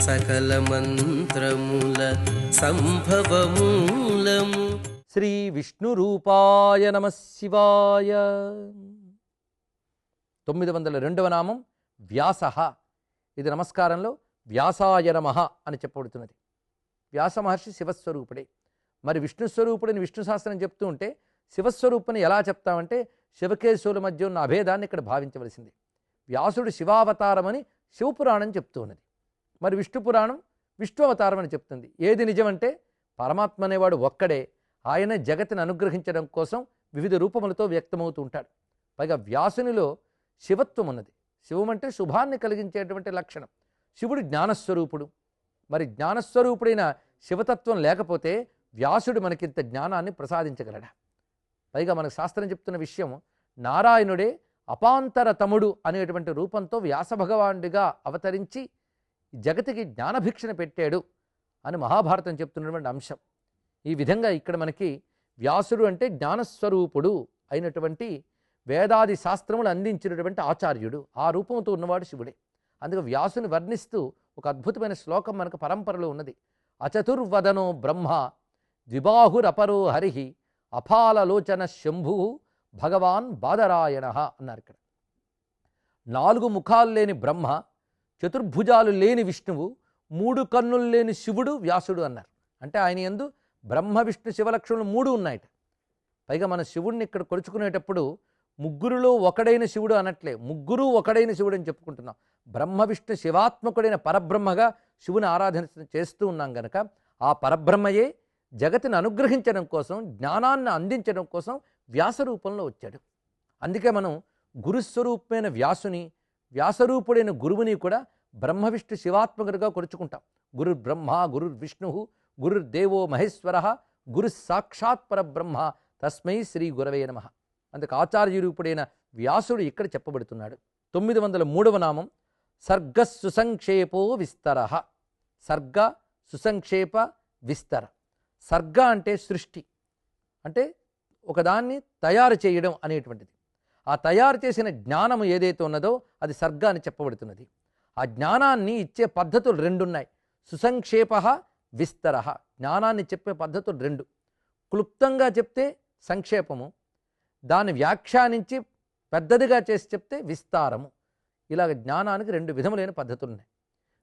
సకల మంత్రముల సంభవమూలము. శ్రీ విష్ణు రూపాయ నమ శివాయ. తొమ్మిది వందల రెండవ నామం వ్యాస. ఇది నమస్కారంలో వ్యాసాయ నమ అని చెప్పబడుతున్నది. వ్యాస మహర్షి శివస్వరూపుడే. మరి విష్ణు స్వరూపుడని విష్ణు శాస్త్రం చెప్తూ ఉంటే శివస్వరూపుని ఎలా చెప్తామంటే శివకేశవుల మధ్య ఉన్న అభేదాన్ని ఇక్కడ భావించవలసింది. వ్యాసుడు శివావతారమని శివపురాణం చెప్తూ ఉన్నది. మరి విష్ణు పురాణం విష్ణు అవతారం అని చెప్తుంది. ఏది నిజమంటే పరమాత్మ అనేవాడు ఒక్కడే. ఆయన జగతిని అనుగ్రహించడం కోసం వివిధ రూపములతో వ్యక్తమవుతూ ఉంటాడు. పైగా వ్యాసునిలో శివత్వం ఉన్నది. శివం అంటే శుభాన్ని కలిగించేటువంటి లక్షణం. శివుడు జ్ఞానస్వరూపుడు. మరి జ్ఞానస్వరూపుడైన శివతత్వం లేకపోతే వ్యాసుడు మనకింత జ్ఞానాన్ని ప్రసాదించగలడా? పైగా మనకు శాస్త్రం చెప్తున్న విషయం నారాయణుడే అపాంతర తముడు అనేటువంటి రూపంతో వ్యాసభగవానుడిగా అవతరించి జగతికి జ్ఞానభిక్షణ పెట్టాడు అని మహాభారతం చెప్తున్నటువంటి అంశం. ఈ విధంగా ఇక్కడ మనకి వ్యాసుడు అంటే జ్ఞానస్వరూపుడు అయినటువంటి వేదాది శాస్త్రములు అందించినటువంటి ఆచార్యుడు. ఆ రూపంతో ఉన్నవాడు శివుడే. అందుకే వ్యాసుని వర్ణిస్తూ ఒక అద్భుతమైన శ్లోకం మనకు పరంపరలో ఉన్నది. అచతుర్వదనో బ్రహ్మ ద్విబాహురపరో హరిహి అపాలలోచన శంభు భగవాన్ బాదరాయణ అన్నారు ఇక్కడ. నాలుగు ముఖాలు లేని బ్రహ్మ చతుర్భుజాలు లేని విష్ణువు మూడు కన్నులు లేని శివుడు వ్యాసుడు అన్నారు. అంటే ఆయన ఎందు బ్రహ్మ విష్ణు శివలక్షణులు మూడు ఉన్నాయట. పైగా మన శివుడిని ఇక్కడ కొలుచుకునేటప్పుడు ముగ్గురులో ఒకడైన శివుడు అనట్లే. ముగ్గురు ఒకడైన శివుడు అని చెప్పుకుంటున్నాం. బ్రహ్మ విష్ణు శివాత్మకుడైన పరబ్రహ్మగా శివుని ఆరాధన చేస్తూ ఉన్నాం గనక ఆ పరబ్రహ్మయే జగతిని అనుగ్రహించడం కోసం జ్ఞానాన్ని అందించడం కోసం వ్యాస రూపంలో వచ్చాడు. అందుకే మనం గురుస్వరూపమైన వ్యాసుని వ్యాసరూపుడైన గురువుని కూడా బ్రహ్మ విష్ణు శివాత్మకుడిగా కొలుచుకుంటాం. గురు బ్రహ్మ గురు విష్ణు గురుర్దేవో మహేశ్వర గురు సాక్షాత్ పరబ్రహ్మ తస్మై శ్రీ గురవే నమ. అందుకు ఆచార్య రూపుడైన వ్యాసుడు ఇక్కడ చెప్పబడుతున్నాడు. తొమ్మిది వందల మూడవ నామం సర్గ సుసంక్షేపో విస్తర. సర్గ సుసంక్షేప విస్తర. సర్గ అంటే సృష్టి. అంటే ఒకదాన్ని తయారు చేయడం అనేటువంటిది. ఆ తయారు చేసిన జ్ఞానం ఏదైతే ఉన్నదో అది సర్గ అని చెప్పబడుతున్నది. ఆ జ్ఞానాన్ని ఇచ్చే పద్ధతులు రెండున్నాయి. సుసంక్షేప విస్తర. జ్ఞానాన్ని చెప్పే పద్ధతులు రెండు. క్లుప్తంగా చెప్తే సంక్షేపము. దాన్ని వ్యాఖ్యానించి పెద్దదిగా చేసి చెప్తే విస్తారము. ఇలాగ జ్ఞానానికి రెండు విధములైన పద్ధతులు ఉన్నాయి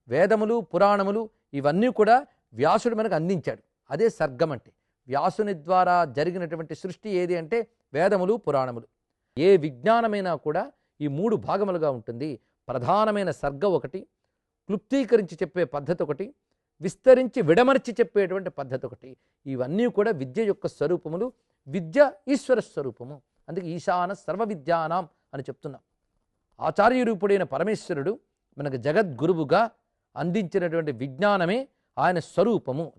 వేదములు పురాణములు ఇవన్నీ కూడా వ్యాసుడు మనకు అందించాడు. అదే సర్గం అంటే వ్యాసుని ద్వారా జరిగినటువంటి సృష్టి ఏది అంటే వేదములు పురాణములు. ఏ విజ్ఞానమైనా కూడా ఈ మూడు భాగములుగా ఉంటుంది. ప్రధానమైన సర్గ ఒకటి క్లుప్తీకరించి చెప్పే పద్ధతి ఒకటి విస్తరించి విడమర్చి చెప్పేటువంటి పద్ధతి ఒకటి. ఇవన్నీ కూడా విద్య యొక్క స్వరూపములు. విద్య ఈశ్వర స్వరూపము. అందుకే ఈశాన సర్వ విద్యానాం అని చెప్తున్నాం. ఆచార్యరూపుడైన పరమేశ్వరుడు మనకు జగద్గురువుగా అందించినటువంటి విజ్ఞానమే ఆయన స్వరూపము.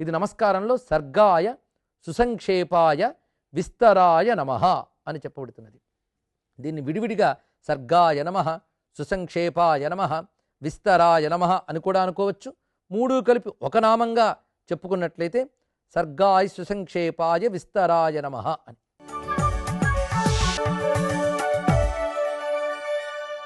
ఇది నమస్కారంలో సర్గాయ సుసంక్షేపాయ విస్తరాయ నమ. అని చెప్పబడుతున్నది. దీన్ని విడివిడిగా సర్గాయ నమ సుసంక్షేపాయ నమ విస్తరాయ నమ అని కూడా అనుకోవచ్చు. మూడు కలిపి ఒక నామంగా చెప్పుకున్నట్లయితే సర్గాయ సుసంక్షేపాయ విస్తరాయ నమ అని.